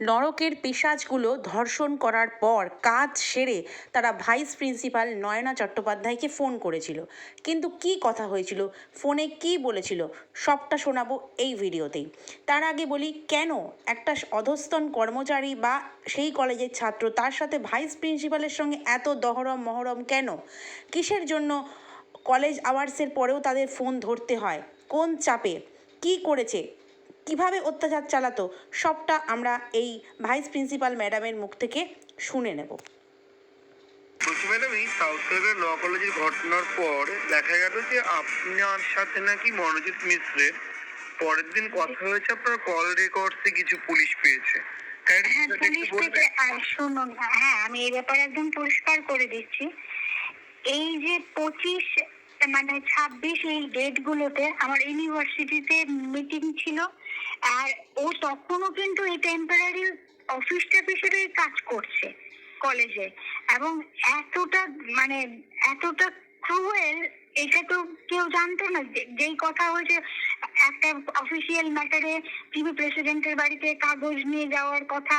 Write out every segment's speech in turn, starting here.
নরকের পিশাচগুলো ধর্ষণ করার পর কাজ সেরে তারা ভাইস প্রিন্সিপাল নয়না চট্টোপাধ্যায়কে ফোন করেছিল। কিন্তু কি কথা হয়েছিল? ফোনে কি বলেছিল? সবটা শোনাবো এই ভিডিওতেই। তার আগে বলি, কেন একটা অধস্তন কর্মচারী বা সেই কলেজের ছাত্র তার সাথে ভাইস প্রিন্সিপালের সঙ্গে এত দহরম মহরম কেন? কিসের জন্য কলেজ আওয়ার্সের পরেও তাদের ফোন ধরতে হয়? কোন চাপে? কি করেছে? কীভাবে অত্যাচার চালাতো সবটা আমরা এই ভাইস প্রিন্সিপাল ম্যাডামের মুখ থেকে শুনে নেব। ম্যাডাম এই সাউথ কলকাতা ল কলেজের ঘটনার পর দেখা গেল যে আপনার সাথে নাকি মনোজিৎ মিশ্রের পরের দিন কথা হয়েছে আপনার কল রেকর্ডসে কিছু পুলিশ পেয়েছে। হ্যাঁ পুলিশ? থেকে শুনুন হ্যাঁ আমি এই ব্যাপারে একদম পরিষ্কার করে দিচ্ছি। এই যে পঁচিশ মানে ছাব্বিশ এই ডেট গুলোতে আমার ইউনিভার্সিটিতে মিটিং ছিল। আর ও তখনও কিন্তু এই টেম্পোরারি অফিস হিসেবে কাজ করছে কলেজে এবং এতটা মানে এতটা ক্রুয়েল এটা তো কেউ জানতো না যেই কথা হয়েছে একটা অফিসিয়াল ম্যাটারে টিভি প্রেসিডেন্টের বাড়িতে কাগজ নিয়ে যাওয়ার কথা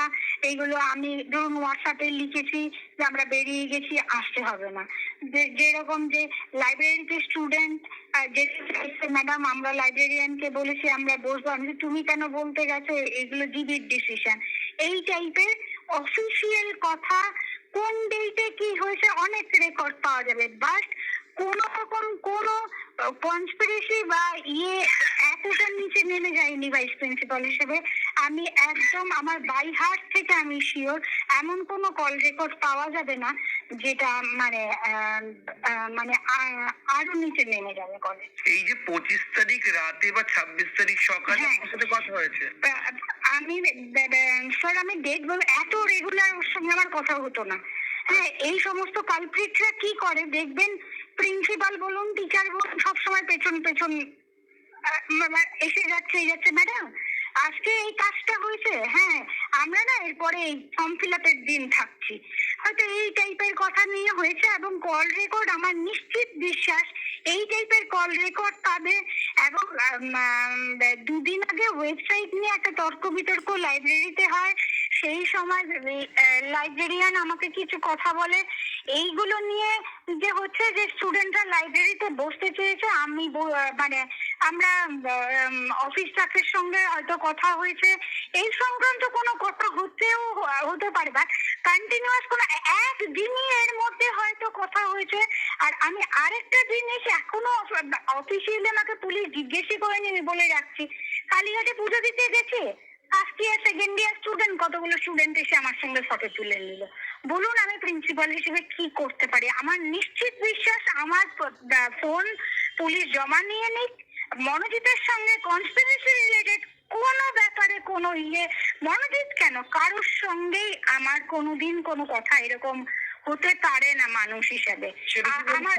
এইগুলো আমি ধরুন হোয়াটসঅ্যাপে লিখেছি যে আমরা বেরিয়ে গেছি, আসতে হবে না। যেরকম যে লাইব্রেরিতে স্টুডেন্ট যে ম্যাডাম আমরা লাইব্রেরিয়ানকে বলেছি, আমরা বসবো। আমি তুমি কেন বলতে গেছো? এগুলো জিবির ডিসিশন এই টাইপের অফিসিয়াল কথা কোন ডেটে কি হয়েছে অনেক রেকর্ড পাওয়া যাবে। বাট কোন রকম কোন কনস্পিরেসি বা ইয়ে এতটা নিচে নেমে যায়নি ভাইস প্রিন্সিপাল হিসেবে। আমি একদম আমার বাই হার্ট থেকে আমি শিওর এমন কোনো কল রেকর্ড পাওয়া যাবে না যেটা মানে মানে আরও নিচে নেমে যাবে কলেজ এই যে পঁচিশ তারিখ রাতে বা ছাব্বিশ তারিখ সকালে হ্যাঁ। আপনার সাথে কথা হয়েছে? আমি স্যার আমি ডেট বল এত রেগুলার ওর সঙ্গে আমার কথা হতো না। হ্যাঁ এই সমস্ত কালপ্রিটরা কি করে? দেখবেন প্রিন্সিপাল বলুন টিচার বলুন সবসময় পেছন পেছন এসে যাচ্ছে, এই যাচ্ছে ম্যাডাম আজকে এই কাজটা হয়েছে হ্যাঁ আমরা না এরপরে এই ফর্ম ফিল আপের দিন থাকছি। হয়তো এই টাইপের কথা নিয়ে হয়েছে এবং কল রেকর্ড আমার নিশ্চিত বিশ্বাস, এই টাইপের কল রেকর্ড পাবে এবং দুদিন আগে ওয়েবসাইট নিয়ে একটা তর্ক বিতর্ক লাইব্রেরিতে হয়। সেই সময় লাইব্রেরিয়ান আমাকে কিছু কথা বলে। এইগুলো নিয়ে যে হচ্ছে যে স্টুডেন্টরা লাইব্রেরিতে বসতে চেয়েছে, আমি মানে আমরা অফিস স্টাফের সঙ্গে হয়তো কথা হয়েছে। এই সংক্রান্ত কোনো কথা হতেও হতে পারে বা কন্টিনিউয়াস কোনো একদিনই এর মধ্যে হয়তো কথা হয়েছে। আর আমি আরেকটা জিনিস এখনও অফিসিয়ালি আমাকে পুলিশ জিজ্ঞেসই করেনি আমি বলে রাখছি। কালীঘাটে পুজো দিতে গেছে? First year second year student কতগুলো স্টুডেন্ট এসে আমার সঙ্গে ফটো তুলে নিল। বলুন আমি প্রিন্সিপাল হিসেবে কি করতে পারি? আমার নিশ্চিত বিশ্বাস, আমার ফোন পুলিশ জমা নিয়ে নিক। মনোজিতের সঙ্গে কনস্পিরেসি রিলেটেড কোনো ব্যাপারে কোনো ইয়ে মনোজিৎ কেন? কারোর সঙ্গেই আমার কোনোদিন কোনো কথা এরকম হতে পারে না মানুষ হিসেবে। আমার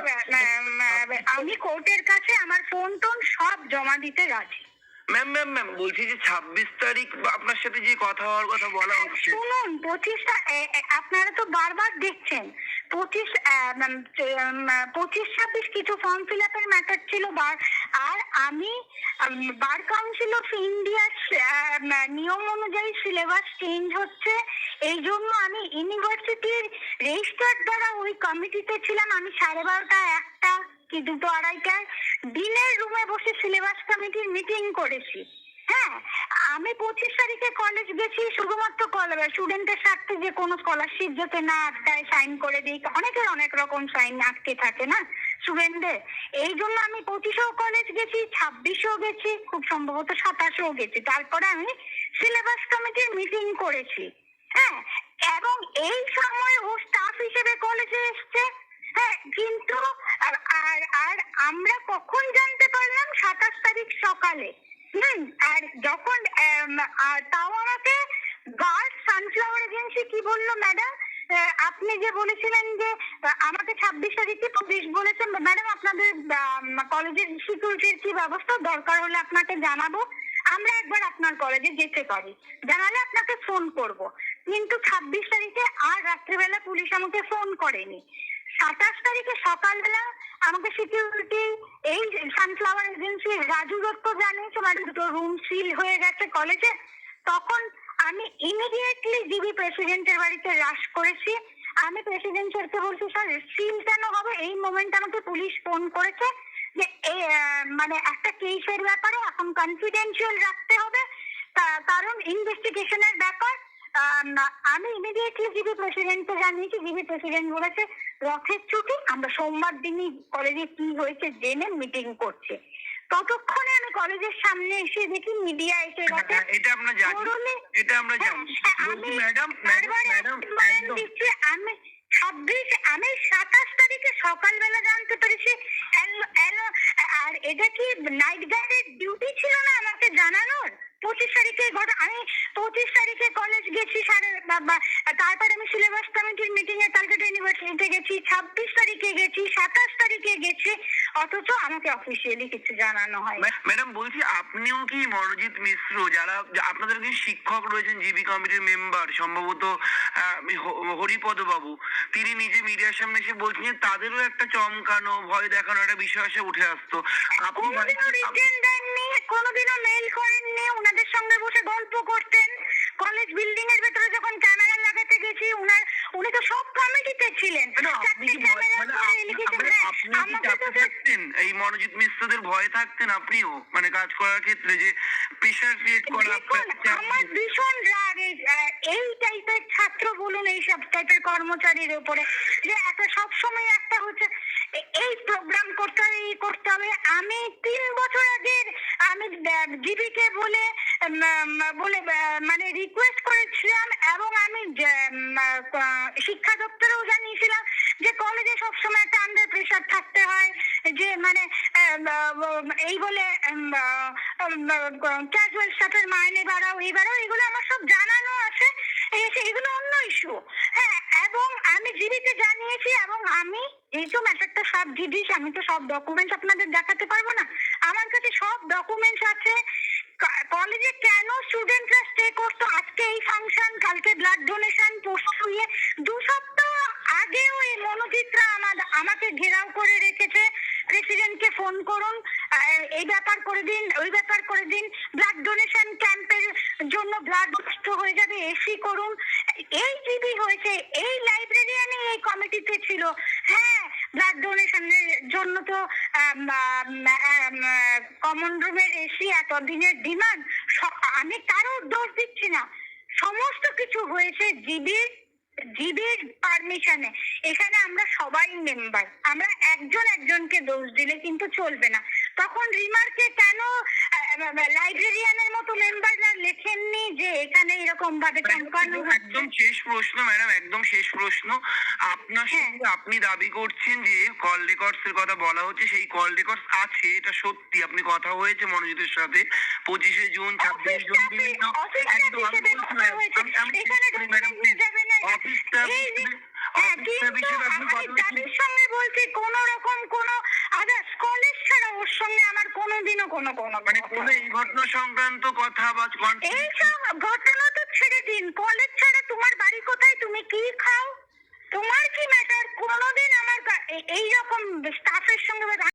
আমি কোর্টের কাছে আমার ফোন টোন সব জমা দিতে রাজি। ম্যাম ম্যাম ম্যাম বলছি যে ছাব্বিশ তারিখ আপনার সাথে যে কথা হওয়ার কথা বলা হচ্ছে। শুনুন পঁচিশটা আপনারা তো বারবার দেখছেন। পঁচিশ পঁচিশ, ছাব্বিশ কিছু ফর্ম ফিল আপের ম্যাটার ছিল বার। আর আমি বার কাউন্সিল অফ ইন্ডিয়ার নিয়ম অনুযায়ী সিলেবাস চেঞ্জ হচ্ছে। এই জন্য আমি ইউনিভার্সিটির রেজিস্টার দ্বারা ওই কমিটিতে ছিলাম। আমি সাড়ে বারোটা, একটা, কি দুটো, আড়াইটায়। দিনের রুমে বসে সিলেবাস কমিটির মিটিং করেছি। হ্যাঁ আমি পঁচিশ তারিখে কলেজ গেছি, শুধুমাত্র স্টুডেন্টের স্বার্থে যে কোনো স্কলারশিপ যাতে না আটকায় সাইন করে দিই অনেকের অনেক রকম সাইন আটকে থাকে না স্টুডেন্টদের এই জন্য আমি পঁচিশেও কলেজ গেছি, ছাব্বিশেও গেছি, খুব সম্ভবত সাতাশেও গেছি। তারপরে আমি সিলেবাস কমিটির মিটিং করেছি। হ্যাঁ এবং এই সময় ও স্টাফ হিসেবে কলেজে এসছে হ্যাঁ কিন্তু আর আর আর আমরা কখন জানতে পারলাম সাতাশ তারিখ সকালে হুম আর যখন আম, আর তাও আমাকে গার্লস সানফ্লাওয়ার এজেন্সি কি বলল ম্যাডাম আপনি যে বলেছিলেন যে আমাকে ছাব্বিশ তারিখে পুলিশ বলেছেন। ম্যাডাম, আপনাদের কলেজের সিকিউরিটির কি ব্যবস্থা দরকার হলে আপনাকে জানাব। আমরা একবার আপনার কলেজে যেতে পারি। জানালে আপনাকে ফোন করব। কিন্তু ছাব্বিশ তারিখে আর রাত্রিবেলা পুলিশ আমাকে ফোন করেনি। সাতাশ তারিখে সকালবেলা আমাকে সিকিউরিটি এই সানফ্লাওয়ার এজেন্সি রাজু দত্ত জানিয়েছে মানে দুটো রুম সিল হয়ে গেছে কলেজে। তখন আমি ইমিডিয়েটলি জিবি প্রেসিডেন্টের বাড়িতে রাশ করেছি। আমি প্রেসিডেন্ট স্যারকে বলছি স্যার সিল কেন হবে? এই মোমেন্ট আমাকে পুলিশ ফোন করেছে যে মানে একটা কেসের ব্যাপারে এখন কনফিডেন্সিয়াল রাখতে হবে। কারণ ইনভেস্টিগেশনের ব্যাপার আম, ইমিডিয়েটলি জিবি প্রেসিডেন্টকে জানিয়েছি জিবি প্রেসিডেন্ট বলেছে রথের আমরা সোমবার দিনই কলেজে কি হয়েছে জেনে মিটিং করছে। ততক্ষণে আমি কলেজের সামনে এসে দেখি মিডিয়া এসে গেছে হ্যাঁ, এটা আমরা জানি। এটা আমরা হ্যাঁ, জানি। হ্যাঁ, ম্যাডাম ম্যাডাম আমি ছাব্বিশ আমি সাতাশ তারিখে সকালবেলা জানতে পেরেছি আর এটা কি নাইট গার্ডের ডিউটি ছিল না আমাকে জানানোর? পঁচিশ তারিখে ঘটনা আমি পঁচিশ তারিখে কলেজ গেছি সাড়ে তারপরে আমি সিলেবাস কমিটির মিটিং এ ক্যালকাটা ইউনিভার্সিটিতে গেছি ছাব্বিশ তারিখে গেছি সাতাশ তারিখে গেছি অথচ আমাকে অফিসিয়ালি কিছু জানানো হয় ম্যাডাম বলছি আপনিও কি মনোজিৎ মিশ্র যারা আপনাদের কি শিক্ষক রয়েছেন জিবি কমিটির মেম্বার সম্ভবত হরিপদ বাবু তিনি নিজে মিডিয়ার সামনে এসে বলছেন যে তাদেরও একটা চমকানো ভয় দেখানো একটা বিষয় এসে উঠে আসতো। আপনি মানে- কোনোদিনও রিটেন দেননি কোনোদিনও গল্প করতেন। কলেজ বিল্ডিং এর ভেতরে যখন ক্যামেরা লাগাতে গেছি উনার উনি তো সব কমিটিতে ছিলেন। মানে মানে থাকতেন? এই মনোজিৎ মিশ্রদের ভয়ে থাকতেন আপনিও? মানে কাজ করার ক্ষেত্রে যে প্রেশার ক্রিয়েট করা আমার ভীষণ রাগ এই টাইপের ছাত্র বলুন এই সব টাইপের কর্মচারীর উপরে। যে একটা সব সময় একটা হচ্ছে এই প্রোগ্রাম করতে হবে, এই করতে হবে। আমি তিন বছর আগের আমি জিবিকে বলে বলে মানে রিকোয়েস্ট করেছিলাম এবং আমি শিক্ষা দপ্তরেও জানিয়েছিলাম যে কলেজে সবসময় একটা আন্ডার প্রেশার থাকতে হয়, যে মানে এই বলে ক্যাজুয়াল স্টাফের মাইনে বাড়াও, এই বাড়াও, এগুলো আমার সব জানানো আছে। এগুলো অন্য ইস্যু আমি জানিয়েছি এবং আমি এই তো ম্যাটারটা সব জিনিস আমি তো সব ডকুমেন্টস আপনাদের দেখাতে পারব না। আমার কাছে সব ডকুমেন্টস আছে। কলেজে কেন স্টুডেন্টরা স্টে করতো? আজকে এই ফাংশন কালকে ব্লাড ডোনেশন পরশু ইয়ে। দু সপ্তাহ আগেও এই মনোজিৎরা আমার, আমাকে ঘেরাও করে রেখেছে। প্রেসিডেন্টকে ফোন করুন। এই ব্যাপার করে দিন, ওই ব্যাপার করে দিন। ব্লাড ডোনেশন ক্যাম্পের জন্য ব্লাড নষ্ট হয়ে যাবে এসি করুন। এই জিবি হয়েছে, এই লাইব্রেরিয়ানে এই কমিটিতে ছিল। হ্যাঁ ব্লাড ডোনেশনের জন্য তো কমন রুমের এসি এতদিনের ডিমান্ড আমি কারোর দোষ দিচ্ছি না। সমস্ত কিছু হয়েছে জিবির জিবির পারমিশনে এখানে আমরা সবাই মেম্বার আমরা একজন একজনকে দোষ দিলে কিন্তু চলবে না। তখন রিমার্কে কেন লাইব্রেরিয়ানের মতো মেম্বাররা লেখেননি যে এখানে এরকম ভাবে চমকানো একদম শেষ প্রশ্ন ম্যাডাম একদম শেষ প্রশ্ন। আপনার হ্যাঁ। সঙ্গে আপনি দাবি করছেন যে কল রেকর্ডস এর কথা বলা হচ্ছে সেই কল রেকর্ডস আছে এটা সত্যি। আপনি কথা হয়েছে মনোজিতের সাথে। পঁচিশে জুন ছাব্বিশ জুন অফিস বিভিন্ন অফিস একদম আমি হিসেবে বলছি কথা ম্যাডাম, হয়েছে। আমি- আমি শেষ এখানে করি ম্যাডাম, ঢুকতে যাবে না। অফিস স্টাফ এই যে- হিসেবে- হ্যাঁ, আপনি কথা বলছি কোন রকম কোনো কোনো মানে কোনো এই ঘটনা সংক্রান্ত কথা বা এই সব ঘটনা তো ছেড়ে দিন। কলেজ ছেড়ে তোমার বাড়ি কোথায়? তুমি কি খাও? তোমার কি ম্যাটার কোনোদিন আমার এই রকম স্টাফের সঙ্গে